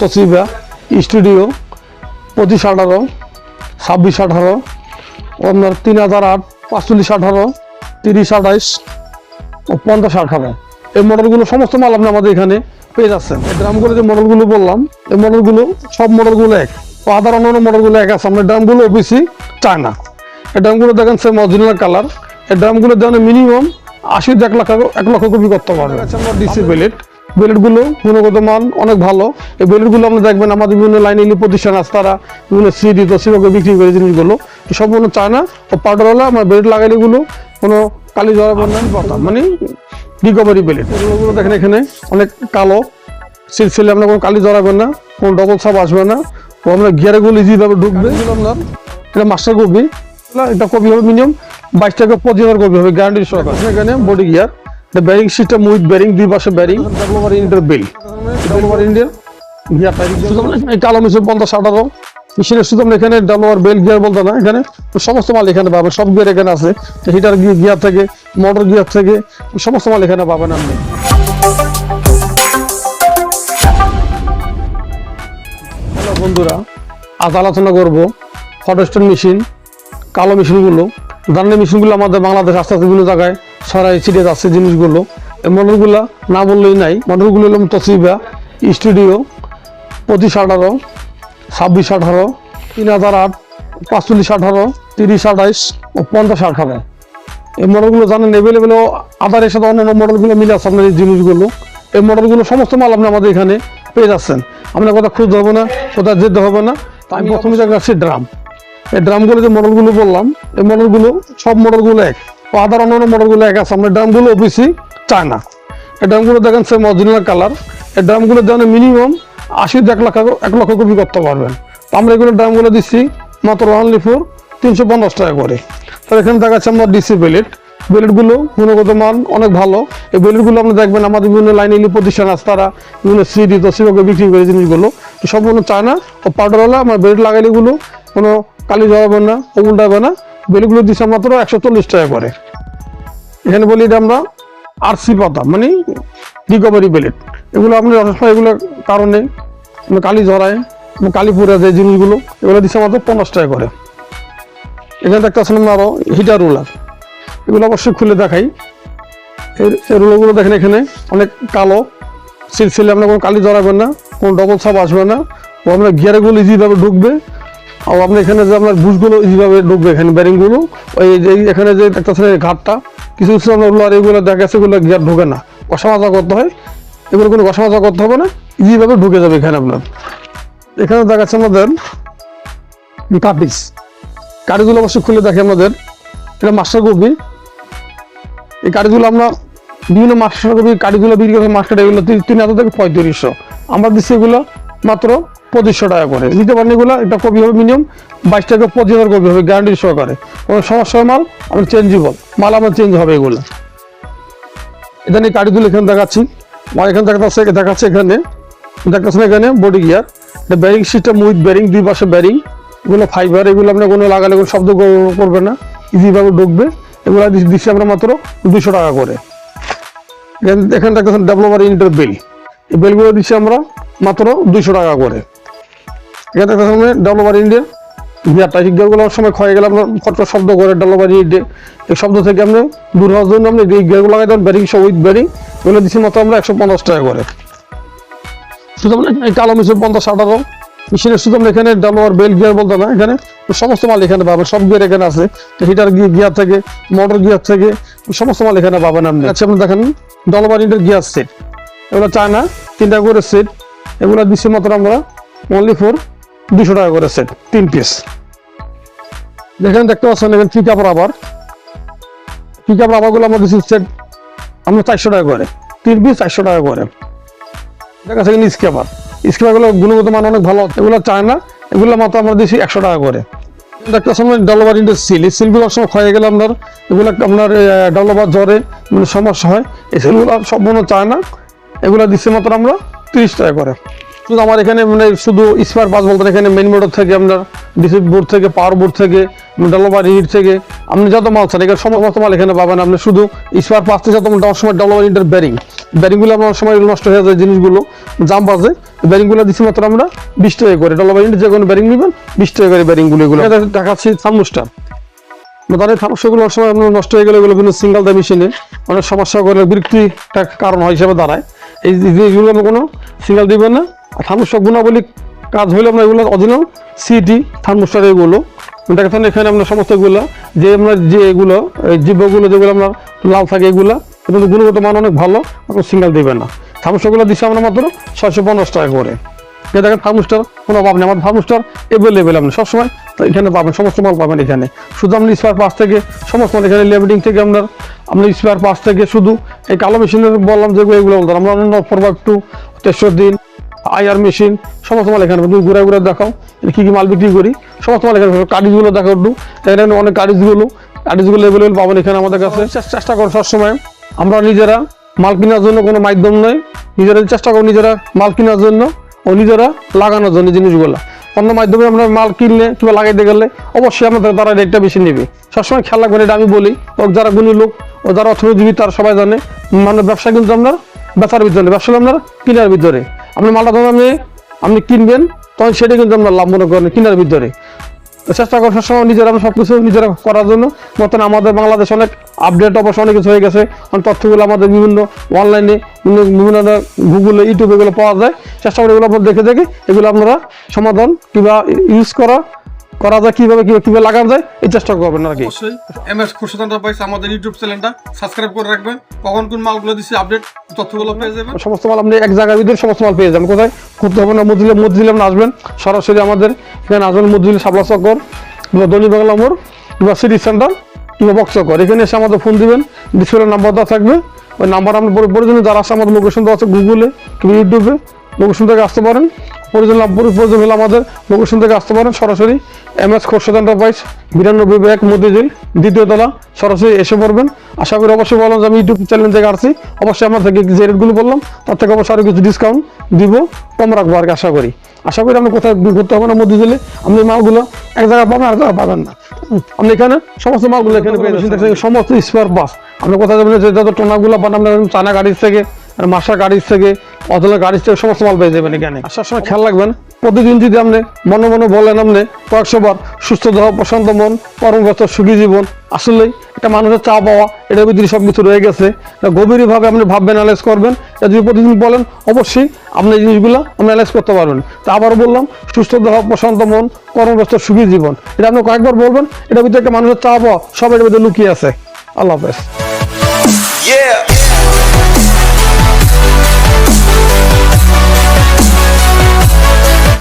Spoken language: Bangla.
তসিবা স্টুডিও, পঁচিশ আঠারো, ছাব্বিশ আঠারো আপনার তিন হাজার আট, পাঁচচল্লিশ আঠারো, তিরিশ আঠাইশ ও পঞ্চাশ আঠারো। এই মডেলগুলো সমস্ত মাল আপনি আমাদের এখানে পেয়ে যাচ্ছেন। এই ড্রামগুলো যে মডেলগুলো বললাম, এই মডেলগুলো সব মডেলগুলো এক। ও আদার অন্যান্য মডেলগুলো এক আছে। আপনার ড্রামগুলো ওবিসি চায়না এই ড্রামগুলো দেখেন সেম অরিজিনাল কালার এই ড্রামগুলো দেখেন মিনিমাম আশি এক লাখ এক লক্ষ কপি করতে পারবে আমরা ডিসি বেলেট বেলেটগুলো গুণগত মান অনেক ভালো। এই বেলেটগুলো আপনি দেখবেন আমাদের বিভিন্ন লাইন ইলি প্রতিষ্ঠান আছে, তারা বিভিন্ন সিডি তো সিরকে বিক্রি করে জিনিসগুলো। এই সম্পূর্ণ চায়না ও পাউডারওয়ালা, আমার বেলেট লাগাইলে গুলো কোনো কালি জড়া বন্যান পাতা মানে রিকভারি বেলেট। এগুলো দেখেন এখানে, অনেক কালো। সিলসিলে আপনার কোনো কালি জড়াবেন না, কোনো ডবল সাপ আসবে না। ও আপনার গিয়ারগুলো ইজিভাবে ঢুকবে। আপনার এটা মাস্টার কপি। এটা কপি হবে মিনিমাম বাইশ টাকা পঁচিশ হাজার কপি হবে গ্যারান্টি সরকার এখানে বডি গিয়ার এটা ব্যারিং সিস্টেম উইথ ব্যারিং দুই পাশে ব্যারিং ডেভেলপার ইন্টার বেল ডেভেলপার ইন্ডিয়ার গিয়ার এই কালো মিশন পঞ্চাশ আঠারো মেশিনের আমরা এখানে ডেভেলপার বেল গিয়ার বলতে না, এখানে সমস্ত মাল এখানে পাবেন, সব গিয়ার এখানে আছে। হিটার গিয়ার থেকে মোটর গিয়ার থেকে, সমস্ত মাল এখানে পাবেন আপনি। হ্যালো বন্ধুরা, আজ আলোচনা করব ফটোস্টোন মেশিন কালো মেশিনগুলো দানের মেশিনগুলো আমাদের বাংলাদেশ আস্তে আস্তে বিভিন্ন জায়গায় ছড়াই ছিটিয়ে যাচ্ছে জিনিসগুলো। এই মডেলগুলো না বললেই নাই। মডেলগুলো হলো তসিবা স্টুডিও, পঁচিশ আঠারো, ছাব্বিশ আঠারো, তিন হাজার আট, পাঁচচল্লিশ আঠারো, তিরিশ আঠাইশ ও পঞ্চাশ আঠারো। এই মডেলগুলো জানেন এভেলেবেল আধারের সাথে অন্যান্য মডেলগুলো মিলে আছে আপনার এই জিনিসগুলো। এই মডেলগুলো সমস্ত মাল আপনি আমাদের এখানে পেয়ে যাচ্ছেন। আপনার কথা খুঁজতে হবে না, কোথাও যেতে হবে না। তাই আমি প্রথমে আছে ড্রাম। এই ড্রামগুলো যে মডেলগুলো বললাম, এই মডেলগুলো সব মডেলগুলো এক। আদার অন্যান্য মডেলগুলো এক আছে আপনার ড্রামগুলো ওবিসি চায়না এই ড্রামগুলো দেখেন সেম অরিজিনাল কালার এই ড্রামগুলো দেখেন মিনিমাম আশি এক লাখ এক লক্ষ কপি করতে পারবেন। তো আমরা এগুলো ড্রামগুলো দিচ্ছি মাত্র অনলি ফোর তিনশো পঞ্চাশ টাকা করে। তো এখানে দেখাচ্ছে আমরা ডিসি বেলেট বেলেটগুলো গুণগত মান অনেক ভালো। এই বেলেটগুলো আপনি দেখবেন আমাদের বিভিন্ন লাইন প্রতিষ্ঠান আছে তারা বিভিন্ন সিডি তো সিরকে বিক্রি করে জিনিসগুলো। সম্পূর্ণ চায়না ও পাউডারওয়ালা আমার বেলেট লাগাইলে গুলো কোনো কালি জড়াবে না ও উল্টাবে না। বেলেটগুলো দিচ্ছে মাত্র একশো চল্লিশ টাকা করে। এখানে বলি এটা আমরা আরসি পাতা মানে রিকভারি বেলেট এগুলো আপনি যথেষ্ট এগুলোর কারণে মানে কালি জড়ায় মানে কালি পরে যায় জিনিসগুলো, এগুলো দিচ্ছে মাত্র পঞ্চাশ টাকা করে। এখানে দেখতে আসলে আরও হিটার রোলার এগুলো অবশ্যই খুলে দেখাই। এই রোলারগুলো দেখেন এখানে, অনেক কালো, সিলসিলে আপনার কোনো কালি জড়াবেন না, কোনো ডবল সাপ আসবে না, ও আপনার গিয়ারগুলো ইজিভাবে ঢুকবে। আর আপনার এখানে যে আপনার বুশগুলো ইজিভাবে ঢুকবে, এখানে ব্যারিংগুলো, ওই যে এখানে যে এই ঘাটটা, কিছু কিছু আপনার রুলার এগুলো দেখা এগুলো গিয়ার ঢোকে না। কষা মাজা করতে হয়, এগুলো কোনো কষা মাজা করতে হবে না ইজিভাবে ঢুকে যাবে এখানে আপনার। এখানে দেখাচ্ছে আমাদের কাপিস কাঠিগুলো অবশ্যই খুলে দেখে আমাদের। এটা মাস্টার কপি। এই কাঠিগুলো আমরা বিভিন্ন মাস্টার কপি কাঠিগুলো বিক্রি করে মাস্টার এগুলো তিন হাজার থেকে পঁয়ত্রিশশো। আমরা দিচ্ছি এগুলো মাত্র পঁচিশশো টাকা করে। নিতে পারেন এগুলো একটা কপি হবে মিনিমাম বাইশ টাকা পঁচিশ হাজার কপি হবে গ্যারান্টি সহকারে। কোনো সমস্যা হয় মাল আমরা চেঞ্জেবল মাল আমার চেঞ্জ হবে এগুলো। এখানে কাঠিগুলো এখানে দেখাচ্ছি। আমার এখানে দেখাচ্ছে দেখাচ্ছে এখানে। দেখাচ্ছেন এখানে বডি গিয়ার এটা ব্যারিং সিস্টেম উইথ ব্যারিং দুই পাশে ব্যারিং এগুলো ফাইবার এগুলো আপনার কোনো লাগালে কোনো শব্দ করবে না। ইজিভাবে ঢুকবে। এগুলো দিচ্ছি- আমরা মাত্র দুশো টাকা করে। এখানে- দেখতেছেন ডেভেলপার ইন্টার বেল এই বেলগুলো দিচ্ছি আমরা মাত্র দুইশো টাকা করে। ডেভেলপার ইন্ডিয়া গিয়ারটা এই গিয়ারগুলো অনেক সময় ক্ষয়ে গেলে আপনার ফটো শব্দ করে ডেভেলপার ইন্ডিয়া। এই শব্দ থেকে আপনি দূর হওয়ার জন্য আপনি গিয়ারগুলো লাগাই দেবেন ব্যারিং সহ উইথ ব্যারিং এগুলো দিচ্ছি মাত্র আমরা একশো পঞ্চাশ টাকা করে। শুধু আমরা এই কালো মিশন পঞ্চাশ আঠারো, মেশিনের শুধু আমরা এখানে ডেলোয়ার বেল গিয়ার বলতে না, এখানে সমস্ত মাল এখানে পাবেন, সব গিয়ার এখানে আছে। হিটার গিয়ার থেকে মোটর গিয়ার থেকে সমস্ত মাল এখানে পাবেন আপনি। আচ্ছা আপনি দেখেন ডলবার ইন্টার গিয়ার সেট এগুলো চায় না তিনটা করে সেট এগুলো দিচ্ছি মাত্র আমরা অনলি ফোর দুশো টাকা করে সেট তিন পিস দেখেন, দেখতে পাচ্ছেন এখানে আপ রাবার আপ রাবারগুলো আমরা দিচ্ছি সেট আমরা চারশো টাকা করে। তিন পিস চারশো টাকা করে। দেখা যাচ্ছে কিন্তু স্কেপার স্কেপারগুলো গুণগত মান অনেক ভালো। এগুলো চায় না। এগুলো মাত্র আমরা দিচ্ছি একশো টাকা করে। একটা সময় ডলবার ইন্ডার সিল এই সিলগুলো সময় ক্ষয়ে গেলে আপনার, এগুলো আপনার ডলবার জ্বরে মানে সমস্যা হয়। এই সিলগুলো সম্পূর্ণ চায় না। এগুলো দিচ্ছি মাত্র আমরা তিরিশ টাকা করে। শুধু আমার এখানে মানে শুধু স্পার পাস বলতে এখানে মেন মোটর থেকে আপনার ডিসি বোর্ড থেকে পাওয়ার বোর্ড থেকে ডেভেলপার ইউনিট থেকে, আপনি যত মাল চান, এখানে সমস্ত মাল এখানে পাবেন। আপনি শুধু স্পার পাস থেকে যত মাল সময় ডেভেলপার ইউনিটের ব্যারিং ব্যারিংগুলো আপনার সময় নষ্ট হয়ে যায় জিনিসগুলো। জাম বাজে। ব্যারিংগুলো দিচ্ছি মাত্র আমরা বিশ টাকা করে। ডেভেলপার ইউনিট যে কোনো ব্যারিং নেবেন, বিশ টাকা করে ব্যারিংগুলো এগুলো। দেখাচ্ছি থার্মোস্টার তাদের সমস্যাগুলো অনেক সময় আপনার নষ্ট হয়ে গেলে এগুলো কিন্তু সিঙ্গেল দাম মেশিনে অনেক সমস্যা করে বিরক্তিটা কারণ হয় হিসাবে দাঁড়ায়। এই জিনিসগুলো আমরা কোনো সিঙ্গেল দিবেন না। থার্মোস্টার গুণাবলী কাজ হলে আপনার এগুলো অরিজিনাল সিটি থার্মোস্টার এগুলো। দেখেন এখানে আপনার সমস্ত এগুলো যে আপনার যে এগুলো, এই জীবগুলো যেগুলো আপনার লাল থাকে এগুলো কিন্তু গুণগত মান অনেক ভালো আপনার সিঙ্গেল দিবেন না। থার্মোস্টারগুলো দিচ্ছি আমরা মাত্র ছয়শো পঞ্চাশ টাকা করে। দেখেন থার্মোস্টার কোনো নেই আমার থার্মোস্টার এভেলেবেল আপনি সবসময় এখানে পাবেন, সমস্ত মাল পাবেন এখানে। শুধু আপনি স্পেয়ার পাস থেকে, সমস্ত মাল এখানে লেমিটিং থেকে আপনার, আপনি স্পেয়ার পাস থেকে শুধু এই কালো মেশিনের বললাম যেগুলো এগুলো বলতাম আমরা অন্য প্রভাব টু তেসর দিন আইআর মেশিন সমস্ত মাল এখানে তুমি ঘুরে ঘুরে দেখাও কী কী মাল বিক্রি করি সমস্ত মাল এখানে পাবেন। কার্ডিজগুলো দেখো একটু। এখানে অনেক কার্ডিজগুলো কার্ডিজগুলো এভেলেবেল পাবেন এখানে আমাদের কাছে। চেষ্টা- চেষ্টা করো সবসময়। আমরা নিজেরা মাল কেনার জন্য কোনো মাধ্যম নয়। নিজেরা চেষ্টা করো নিজেরা মাল কেনার জন্য ও নিজেরা লাগানোর জন্য জিনিসগুলো। অন্য মাধ্যমে আমরা মাল কিনলে কিংবা লাগাইতে গেলে অবশ্যই আমাদের তারা রেটটা বেশি নেবে। সবসময় খেয়াল রাখবেন এটা আমি বলি। ও যারা গুণী লোক ও যারা অর্থনীতিবিদ তারা সবাই জানে মানে ব্যবসা কিন্তু আপনার বেচার ভিতরে ব্যবসা আপনার কেনার ভিতরে। আপনি মালটা ধরুন আপনি আপনি কিনবেন, তখন সেটা কিন্তু আপনার লাভ মনে করেন কেনার ভিতরে। চেষ্টা করেন সবসময় নিজেরা আমরা সব কিছু নিজেরা করার জন্য। বর্তমানে আমাদের বাংলাদেশ অনেক আপডেট অবশ্য অনেক কিছু হয়ে গেছে। অনেক তথ্যগুলো আমাদের বিভিন্ন অনলাইনে বিভিন্ন গুগলে ইউটিউবে এগুলো পাওয়া যায়। চেষ্টা করে এগুলো দেখে দেখে এগুলো আপনারা সমাধান কিংবা ইউজ করা। করা যায় কীভাবে কীভাবে লাগানো যায় এই চেষ্টা করবেন আর কি। অবশ্যই। এম এস খুরশিদ এন্টারপ্রাইজ আমাদের ইউটিউব চ্যানেলটা সাবস্ক্রাইব করে রাখবেন। কখন কোন মালগুলো দিচ্ছি আপডেট তথ্যগুলো পেয়ে যাবেন। সমস্ত মাল আপনি এক জায়গার ভিতরে সমস্ত মাল পেয়ে যাবেন। কোথায়? ঘুরতে হবে না মজুলে মজুলে আপনি আসবেন। সরাসরি আমাদের এখানে আসবেন মজুলে সাবলা চক্কর কিংবা দৈনিক বাংলা মোড় কিংবা সিটি সেন্টার কিংবা বক্স চক্কর। এখানে এসে আমাদের ফোন দিবেন ডিসপ্লে নাম্বার দেওয়া থাকবে। ওই নাম্বার আপনি বলে প্রয়োজনে যারা আসে আমাদের লোকেশন দেওয়া আছে গুগলে কিংবা ইউটিউবে লোকেশন থেকে আসতে পারেন। প্রয়োজন প্রয়োজন হলে আমাদের লোকেশন থেকে আসতে পারেন। সরাসরি এম এস খোরশেদ এন্টারপ্রাইজ বিরানব্বই ব্যাগ মতিঝিল দ্বিতীয় তলা। সরাসরি এসে পড়বেন। আশা করি অবশ্যই বললাম যে আমি ইউটিউব চ্যানেল থেকে আসছি। অবশ্যই আমার থেকে যে রেটগুলো বললাম তার থেকে অবশ্যই আরও কিছু ডিসকাউন্ট দিব কম রাখব আর কি আশা করি। আশা করি আপনি কোথায় ঘুরতে হবে না মতিঝিলে। আপনি মালগুলো এক জায়গায় পাবেন আর জায়গায় পাবেন না। আপনি এখানে সমস্ত মালগুলো এখানে পেয়ে যাচ্ছেন সমস্ত স্পেয়ার বাস আপনি কোথায় যাবেন যে যত টোনাগুলো পান আপনার চায়না গাড়ির থেকে আর মাসা গাড়ির থেকে অদলের গাড়ির থেকে সমস্ত মাল পেয়ে যাবেন এখানে। আসার সময় খেয়াল রাখবেন, প্রতিদিন যদি আপনি মনে মনে বলেন আপনি, কয়েকশো বার, সুস্থ দেহ, প্রশান্ত মন, কর্মব্যস্ত, সুখী জীবন, আসলেই একটা মানুষের চা পাওয়া, এটার ভিতরে সব কিছু রয়ে গেছে। গভীরভাবে আপনি ভাববেন অ্যানালাইজ করবেন। এটা যদি প্রতিদিন বলেন, অবশ্যই আপনি এই জিনিসগুলো আপনি অ্যানালাইজ করতে পারবেন। তা আবারও বললাম, সুস্থ দেহ, প্রশান্ত মন, কর্মব্যস্ত, সুখী জীবন। এটা আপনি কয়েকবার বলবেন, এটার ভিতরে একটা মানুষের চা পাওয়া, সব এটার ভিতরে লুকিয়ে আছে। আল্লাহ হাফেজ। Yeah.